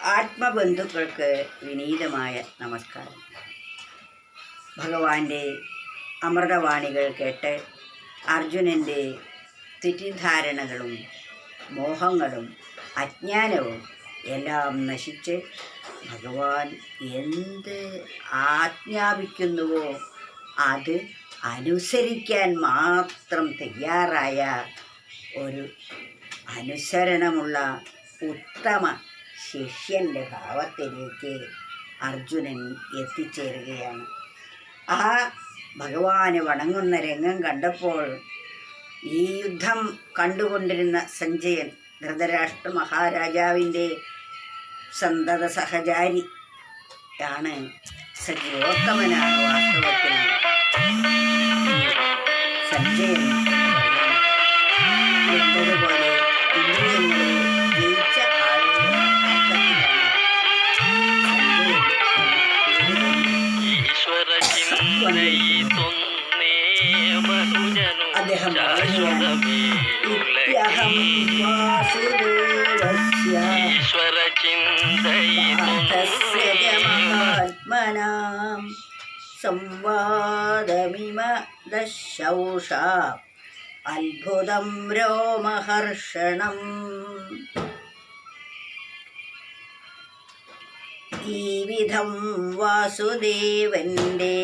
ആത്മബന്ധുക്കൾക്ക് വിനീതമായ നമസ്കാരം. ഭഗവാന്റെ അമൃതവാണികൾ കേട്ട് അർജുനന്റെ തെറ്റിദ്ധാരണകളും മോഹങ്ങളും അജ്ഞാനവും എല്ലാം നശിച്ച് ഭഗവാൻ എന്ത് ആജ്ഞാപിക്കുന്നുവോ അത് അനുസരിക്കാൻ മാത്രം തയ്യാറായ ഒരു അനുസരണമുള്ള ഉത്തമ ശിഷ്യന്റെ ഭാവത്തിലേക്ക് അർജുനൻ എത്തിച്ചേരുകയാണ്. ആ ഭഗവാന് വണങ്ങുന്ന രംഗം കണ്ടപ്പോൾ ഈ യുദ്ധം കണ്ടുകൊണ്ടിരുന്ന സഞ്ജയൻ ധൃതരാഷ്ട്ര മഹാരാജാവിന്റെ സന്തത സഹചാരി ആണ് സജീവോത്തമനാണ് വാസ്തവത്തിൽ. സഞ്ജയൻ എന്നതുപോലെ ഇന്ദ്രിയങ്ങളെ അദ്ദേഹം പറയുകയാണ് ഇത്യഹം വാസുദേവസ്യ. ഈശ്വര പാർത്ഥസ്യ ചിന്തയിതൊന്നേ മഹാത്മനാം സംവാദമിമ ദശൗഷ അത്ഭുതം രോമഹർഷണം. ഈ വിധം വാസുദേവന്റെ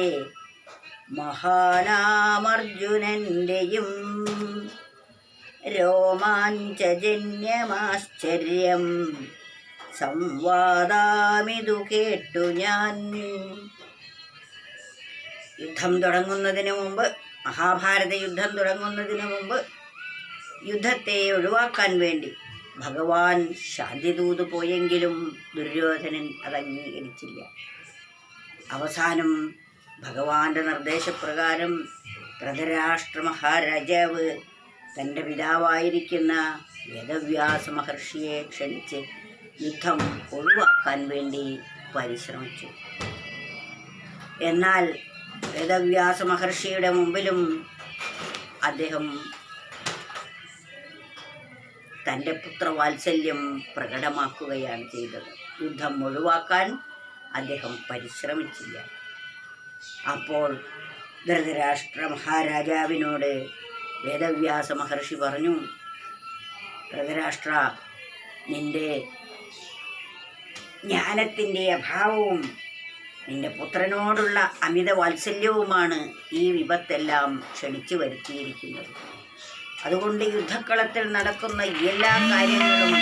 മഹാനാമർജുനന്റെയും രോമാഞ്ചജന്യമാശ്ചര്യം സംവാദാമിതു കേട്ടു ഞാൻ. യുദ്ധം തുടങ്ങുന്നതിന് മുമ്പ് മഹാഭാരത യുദ്ധം തുടങ്ങുന്നതിന് മുമ്പ് യുദ്ധത്തെ ഒഴിവാക്കാൻ വേണ്ടി ഭഗവാൻ ശാന്തിദൂത് പോയെങ്കിലും ദുര്യോധനൻ അത് അംഗീകരിച്ചില്ല അവസാനം ഭഗവാന്റെ നിർദ്ദേശപ്രകാരം ധൃതരാഷ്ട്ര മഹാരാജാവ് തന്റെ പിതാവായിരിക്കുന്ന വേദവ്യാസ മഹർഷിയെ ക്ഷണിച്ച് യുദ്ധം ഒഴിവാക്കാൻ വേണ്ടി പരിശ്രമിച്ചു. എന്നാൽ വേദവ്യാസ മഹർഷിയുടെ മുമ്പിലും അദ്ദേഹം തന്റെ പുത്രവാത്സല്യം പ്രകടമാക്കുകയാണ് ചെയ്തത്. യുദ്ധം ഒഴിവാക്കാൻ അദ്ദേഹം പരിശ്രമിച്ചില്ല. അപ്പോൾ ധൃതരാഷ്ട്ര മഹാരാജാവിനോട് വേദവ്യാസ മഹർഷി പറഞ്ഞു ധൃതരാഷ്ട്ര നിന്റെ ജ്ഞാനത്തിന്റെ അഭാവവും നിന്റെ പുത്രനോടുള്ള അമിത വാത്സല്യവുമാണ് ഈ വിപത്തെല്ലാം ക്ഷണിച്ചു വരുത്തിയിരിക്കുന്നത്. അതുകൊണ്ട് യുദ്ധക്കളത്തിൽ നടക്കുന്ന എല്ലാ കാര്യങ്ങളും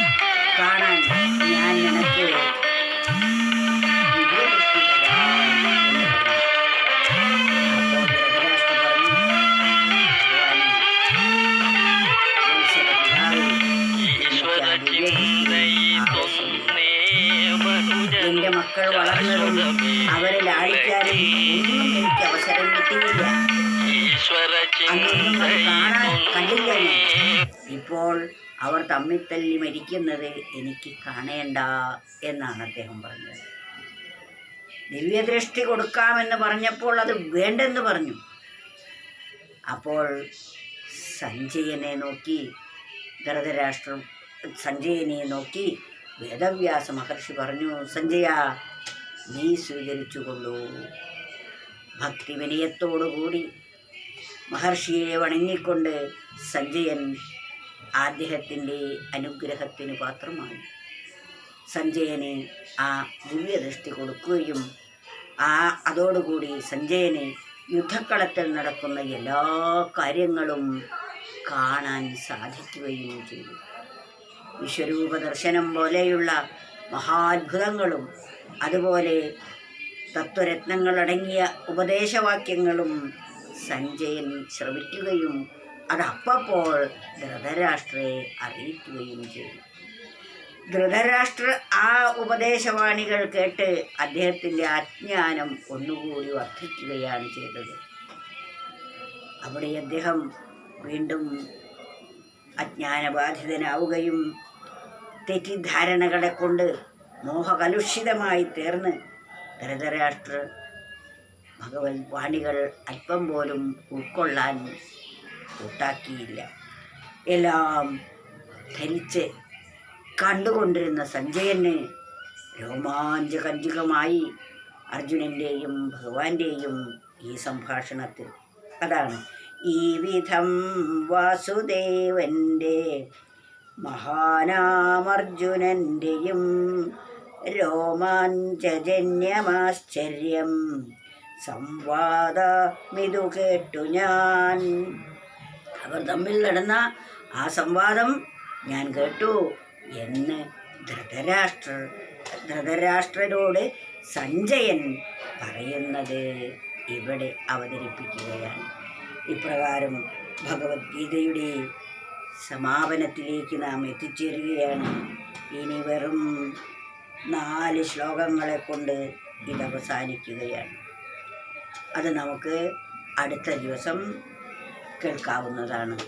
അവരെ ലാളിക്കാനും ഇപ്പോൾ അവർ തമ്മിൽ തല്ലി മരിക്കുന്നത് എനിക്ക് കാണേണ്ട എന്നാണ് അദ്ദേഹം പറഞ്ഞത്. ദിവ്യദൃഷ്ടി കൊടുക്കാമെന്ന് പറഞ്ഞപ്പോൾ അത് വേണ്ടെന്ന് പറഞ്ഞു. അപ്പോൾ സഞ്ജയനെ നോക്കി ധൃതരാഷ്ട്രം സഞ്ജയനെ നോക്കി വേദവ്യാസ മഹർഷി പറഞ്ഞു സഞ്ജയ നീ സ്വീകരിച്ചുകൊള്ളൂ. ഭക്തി വിനയത്തോടുകൂടി മഹർഷിയെ വണങ്ങിക്കൊണ്ട് സഞ്ജയൻ അദ്ദേഹത്തിന്റെ അനുഗ്രഹത്തിന് പാത്രമായി. സഞ്ജയന് ആ ദിവ്യദൃഷ്ടി കൊടുക്കുകയും ആ അതോടുകൂടി സഞ്ജയന് യുദ്ധക്കളത്തിൽ നടക്കുന്ന എല്ലാ കാര്യങ്ങളും കാണാൻ സാധിക്കുകയും ചെയ്തു. വിശ്വരൂപ ദർശനം പോലെയുള്ള മഹാത്ഭുതങ്ങളും അതുപോലെ തത്വരത്നങ്ങളടങ്ങിയ ഉപദേശവാക്യങ്ങളും സഞ്ജയൻ ശ്രവിക്കുകയും അതപ്പോൾ ധൃതരാഷ്ട്രയെ അറിയിക്കുകയും ചെയ്തു. ധൃതരാഷ്ട്ര ആ ഉപദേശവാണികൾ കേട്ട് അദ്ദേഹത്തിന്റെ അജ്ഞാനം ഒന്നുകൂടി വർദ്ധിക്കുകയാണ് ചെയ്തത്. അവിടെ അദ്ദേഹം വീണ്ടും അജ്ഞാനബാധിതനാവുകയും തെറ്റിദ്ധാരണകളെ കൊണ്ട് മോഹകലുഷിതമായി തീർന്ന് ധൃതരാഷ്ട്ര ഭഗവത് വാണികൾ അല്പം പോലും ഉൾക്കൊള്ളാൻ കൂട്ടാക്കിയില്ല. എല്ലാം ധരിച്ച് കണ്ടുകൊണ്ടിരുന്ന സഞ്ജയന് രോമാഞ്ചകഞ്ചികമായി അർജുനന്റെയും ഭഗവാന്റെയും ഈ സംഭാഷണത്തിൽ. അതാണ് ഈ വിധം വാസുദേവന്റെ മഹാനാമർജുനന്റെയും രോമാഞ്ചജന്യമാശ്ചര്യം. സംവാദമിതു കേട്ടു ഞാൻ. അവർ തമ്മിൽ നടന്ന ആ സംവാദം ഞാൻ കേട്ടു എന്ന് ധൃതരാഷ്ട്രർ ധൃതരാഷ്ട്രരോട് സഞ്ജയൻ പറയുന്നത് ഇവിടെ അവതരിപ്പിക്കുകയാണ്. ഇപ്രകാരം ഭഗവത്ഗീതയുടെ സമാപനത്തിലേക്ക് നാം എത്തിച്ചേരുകയാണ്. ഇനി വെറും നാല് ശ്ലോകങ്ങളെ കൊണ്ട് ഇത് അവസാനിക്കുകയാണ്. അത് നമുക്ക് അടുത്ത ദിവസം കേൾക്കാവുന്നതാണ്.